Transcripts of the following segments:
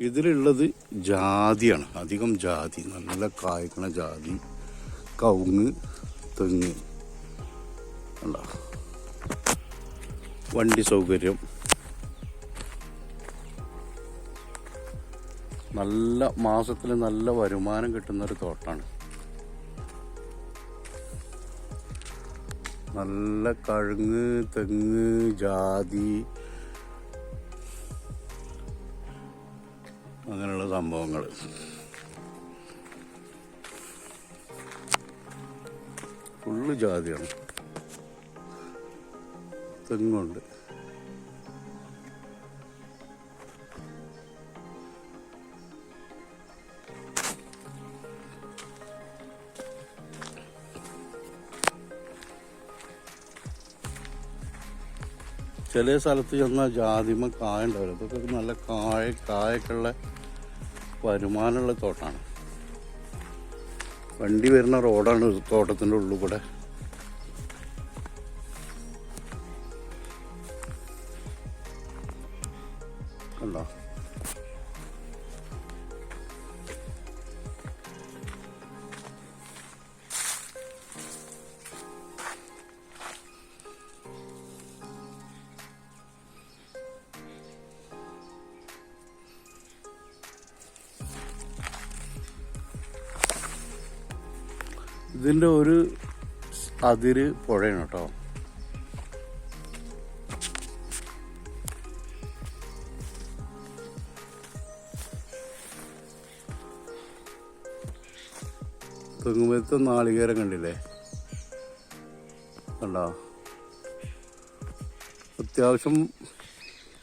ഇതിലുള്ളത് ജാതിയാണ്. അധികം ജാതി. നല്ല കായ്ക്കണ ജാതി. കവുങ്ങ് തെങ്ങ്. അല്ല വണ്ടി സൗകര്യം. നല്ല മാസത്തിൽ നല്ല വരുമാനം കിട്ടുന്ന ഒരു തോട്ടാണ്. നല്ല കഴുങ്ങ് തെങ്ങ് ജാതി. അങ്ങനെയുള്ള സംഭവങ്ങൾ. ഫുള്ള് ജാതിയാണ്. തെങ്ങുണ്ട്. ചില സ്ഥലത്ത് ചെന്നാൽ ജാതിമ കായ ഉണ്ടാവില്ല. ഇതൊക്കെ നല്ല കായ കായൊക്കെയുള്ള വരുമാനമുള്ള തോട്ടമാണ് വണ്ടി വരുന്ന റോഡാണ് തോട്ടത്തിന്റെ ഉള്ളിൽ കൂടെ കണ്ടോ? ഇതിന്റെ ഒരു അതിര് പുഴയാണ് കേട്ടോ. തെങ്ങുമരത്തെ നാളികേരം കണ്ടില്ലേ? കണ്ടോ? അത്യാവശ്യം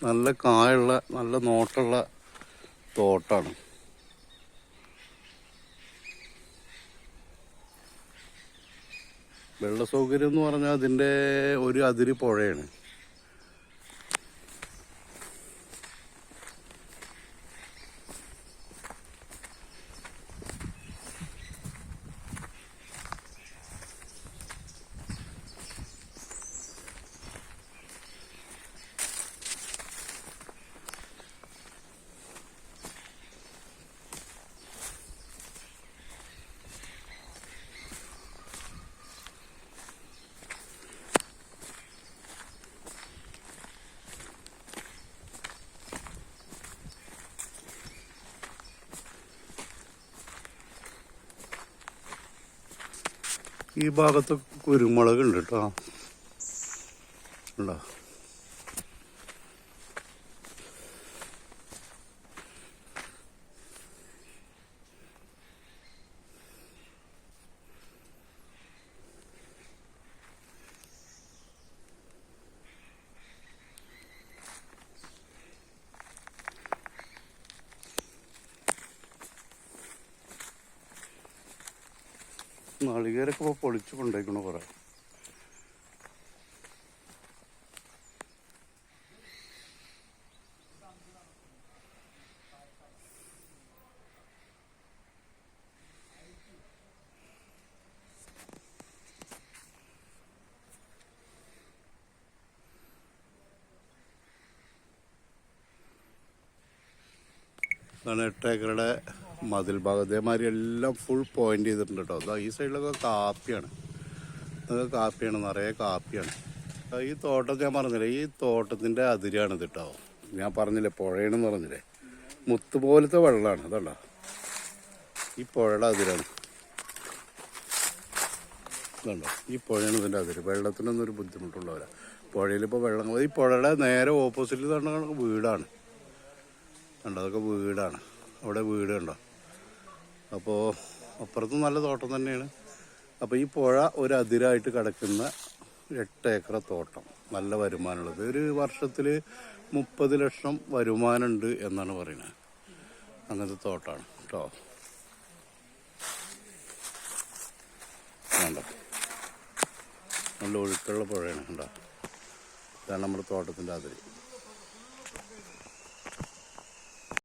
നല്ല കായുള്ള നല്ല നോട്ടുള്ള തോട്ടാണ്. വെള്ള സൗകര്യം എന്ന് പറഞ്ഞാൽ അതിന്റെ ഒരു അതിരി പുഴയാണ്. ഈ ഭാഗത്ത് കുരുമുളക് ഉണ്ട് കേട്ടോ. ഉണ്ടോ? നാളികേരൊക്കെ ഇപ്പോൾ പൊളിച്ചു കൊണ്ടേക്കണു കുറെ ഇതാണ് എട്ടേക്കറുടെ മതിൽ ഭാഗം ഇതേമാതിരി എല്ലാം ഫുൾ പോയിന്റ് ചെയ്തിട്ടുണ്ട് കേട്ടോ ഈ സൈഡിലൊക്കെ കാപ്പിയാണ്. ഇതൊക്കെ കാപ്പിയാണ് നിറയെ കാപ്പിയാണ്. ഈ തോട്ടം ഞാൻ പറഞ്ഞില്ലേ ഈ തോട്ടത്തിന്റെ അതിരാണിത് കേട്ടോ ഞാൻ പറഞ്ഞില്ലേ പുഴയാണെന്ന് പറഞ്ഞില്ലേ? മുത്ത് പോലത്തെ വെള്ളമാണ് അതല്ല. ഈ പുഴയുടെ അതിരാണ്. ഇതുണ്ടോ? ഈ പുഴയാണ് ഇതിന്റെ അതിര്. വെള്ളത്തിനൊന്നും ഒരു ബുദ്ധിമുട്ടുള്ളവരാ. പുഴയിൽ ഇപ്പോൾ വെള്ളം ഈ പുഴയുടെ നേരെ ഓപ്പോസിറ്റിൽ തന്നെ വീടാണ്. കണ്ടോ? അതൊക്കെ വീടാണ്. അവിടെ വീടുണ്ടോ? അപ്പോൾ അപ്പുറത്തും നല്ല തോട്ടം തന്നെയാണ്. അപ്പോൾ ഈ പുഴ ഒരു അതിരായിട്ട് കിടക്കുന്ന എട്ട് ഏക്കർ തോട്ടം. നല്ല വരുമാനമുള്ളത്. ഒരു വർഷത്തിൽ മുപ്പത് ലക്ഷം വരുമാനമുണ്ട് എന്നാണ് പറയുന്നത്. അങ്ങനത്തെ തോട്ടമാണ് കേട്ടോ കണ്ടോ? നല്ല ഒഴുക്കുള്ള പുഴയാണ് കണ്ടോ? ഇതാണ് നമ്മുടെ തോട്ടത്തിന്റെ അതിര്.